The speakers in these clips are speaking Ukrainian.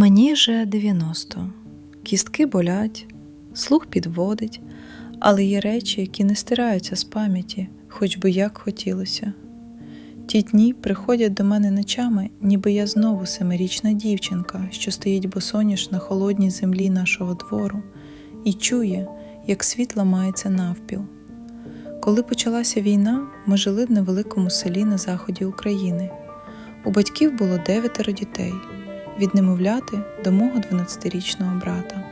Мені же 90. Кістки болять, слух підводить, але є речі, які не стираються з пам'яті, хоч би як хотілося. Ті дні приходять до мене ночами, ніби я знову семирічна дівчинка, що стоїть босоніж на холодній землі нашого двору, і чує, як світ ламається навпіл. Коли почалася війна, ми жили в невеликому селі на заході України. У батьків було дев'ятеро дітей від немовляти до мого 12-річного брата.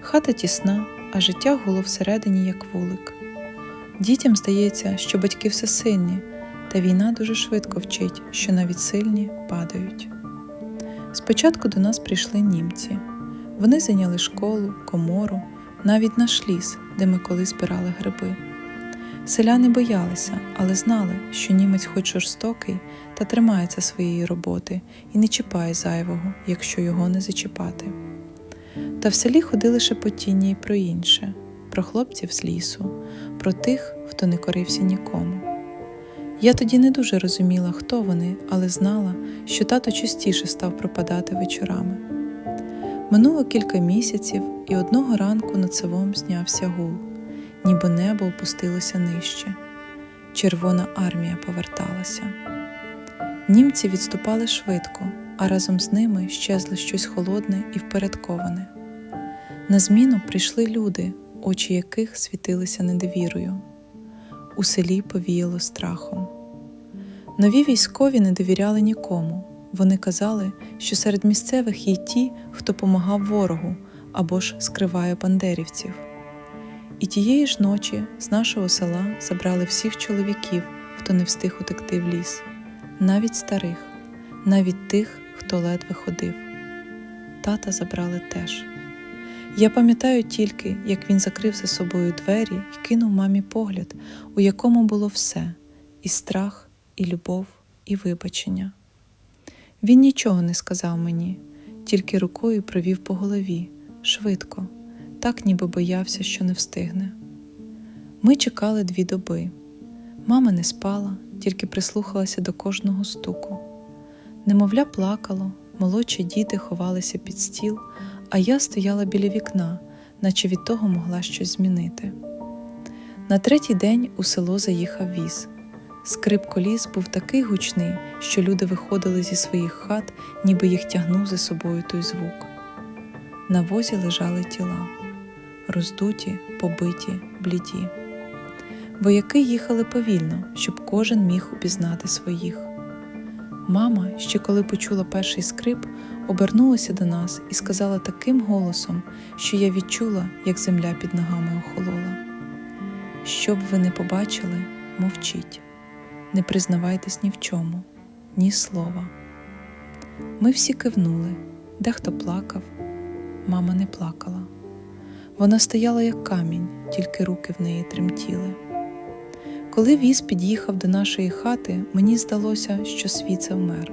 Хата тісна, а життя гуло всередині, як вулик. Дітям здається, що батьки всесильні, та війна дуже швидко вчить, що навіть сильні падають. Спочатку до нас прийшли німці. Вони зайняли школу, комору, навіть наш ліс, де ми колись збирали гриби. Селяни боялися, але знали, що німець хоч жорстокий, та тримається своєї роботи і не чіпає зайвого, якщо його не зачіпати. Та в селі ходили шепотіння і про інше, про хлопців з лісу, про тих, хто не корився нікому. Я тоді не дуже розуміла, хто вони, але знала, що тато частіше став пропадати вечорами. Минуло кілька місяців, і одного ранку над селом знявся гул, ніби небо опустилося нижче. Червона армія поверталася. Німці відступали швидко, а разом з ними щезло щось холодне і впорядковане. На зміну прийшли люди, очі яких світилися недовірою. У селі повіяло страхом. Нові військові не довіряли нікому. Вони казали, що серед місцевих є ті, хто помагав ворогу або ж скриває бандерівців. І тієї ж ночі з нашого села забрали всіх чоловіків, хто не встиг утекти в ліс, навіть старих, навіть тих, хто ледве ходив. Тата забрали теж. Я пам'ятаю тільки, як він закрив за собою двері і кинув мамі погляд, у якому було все і страх, і любов, і вибачення. Він нічого не сказав мені, тільки рукою провів по голові, швидко, так ніби боявся, що не встигне. Ми чекали дві доби. Мама не спала, тільки прислухалася до кожного стуку. Немовля плакало, молодші діти ховалися під стіл, а я стояла біля вікна, наче від того могла щось змінити. На третій день у село заїхав віз. Скрип коліс був такий гучний, що люди виходили зі своїх хат, ніби їх тягнув за собою той звук. На возі лежали тіла, роздуті, побиті, бліді. Вояки їхали повільно, щоб кожен міг упізнати своїх. Мама, ще коли почула перший скрип, обернулася до нас і сказала таким голосом, що я відчула, як земля під ногами охолола. Щоб ви не побачили, мовчіть, не признавайтесь ні в чому, ні слова. Ми всі кивнули, дехто плакав, мама не плакала. Вона стояла як камінь, тільки руки в неї тремтіли. Коли віз під'їхав до нашої хати, мені здалося, що світ завмер.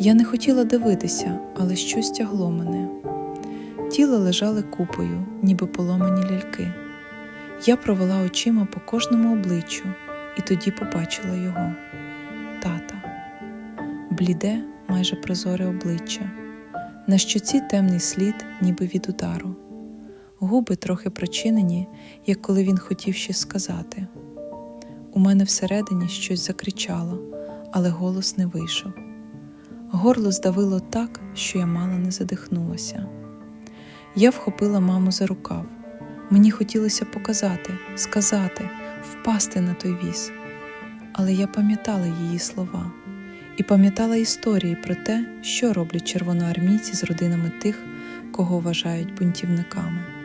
Я не хотіла дивитися, але щось тягло мене. Тіла лежали купою, ніби поломані ляльки. Я провела очима по кожному обличчю і тоді побачила його тата, бліде, майже прозоре обличчя, на щоці темний слід, ніби від удару, губи трохи прочинені, як коли він хотів щось сказати. У мене всередині щось закричало, але голос не вийшов. Горло здавило так, що я мало не задихнулася. Я вхопила маму за рукав. Мені хотілося показати, сказати, впасти на той віз. Але я пам'ятала її слова і пам'ятала історії про те, що роблять червоноармійці з родинами тих, кого вважають бунтівниками.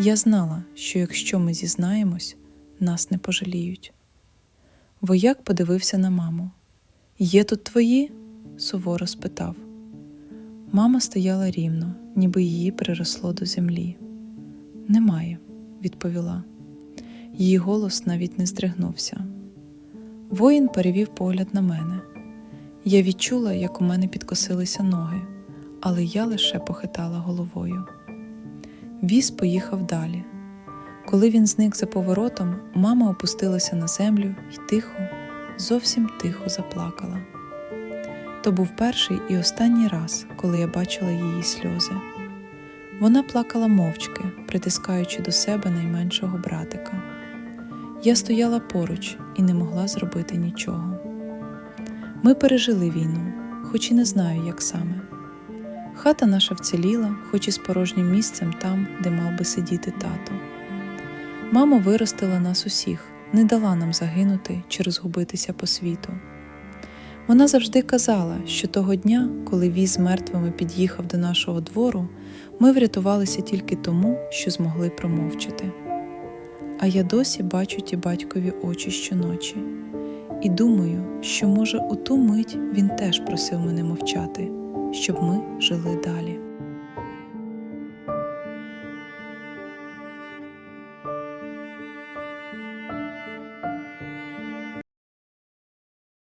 Я знала, що якщо ми зізнаємось, нас не пожаліють. Вояк подивився на маму. Є тут твої? суворо спитав. Мама стояла рівно, ніби її приросло до землі. Немає, відповіла. Її голос навіть не здригнувся. Воїн перевів погляд на мене. Я відчула, як у мене підкосилися ноги, але я лише похитала головою. Віз поїхав далі. Коли він зник за поворотом, мама опустилася на землю і тихо, зовсім тихо заплакала. То був перший і останній раз, коли я бачила її сльози. Вона плакала мовчки, притискаючи до себе найменшого братика. Я стояла поруч і не могла зробити нічого. Ми пережили війну, хоч і не знаю, як саме. Хата наша вціліла, хоч і з порожнім місцем там, де мав би сидіти тато. Мама виростила нас усіх, не дала нам загинути чи розгубитися по світу. Вона завжди казала, що того дня, коли віз мертвими під'їхав до нашого двору, ми врятувалися тільки тому, що змогли промовчати. А я досі бачу ті батькові очі щоночі, і думаю, що, може, у ту мить він теж просив мене мовчати, щоб ми жили далі.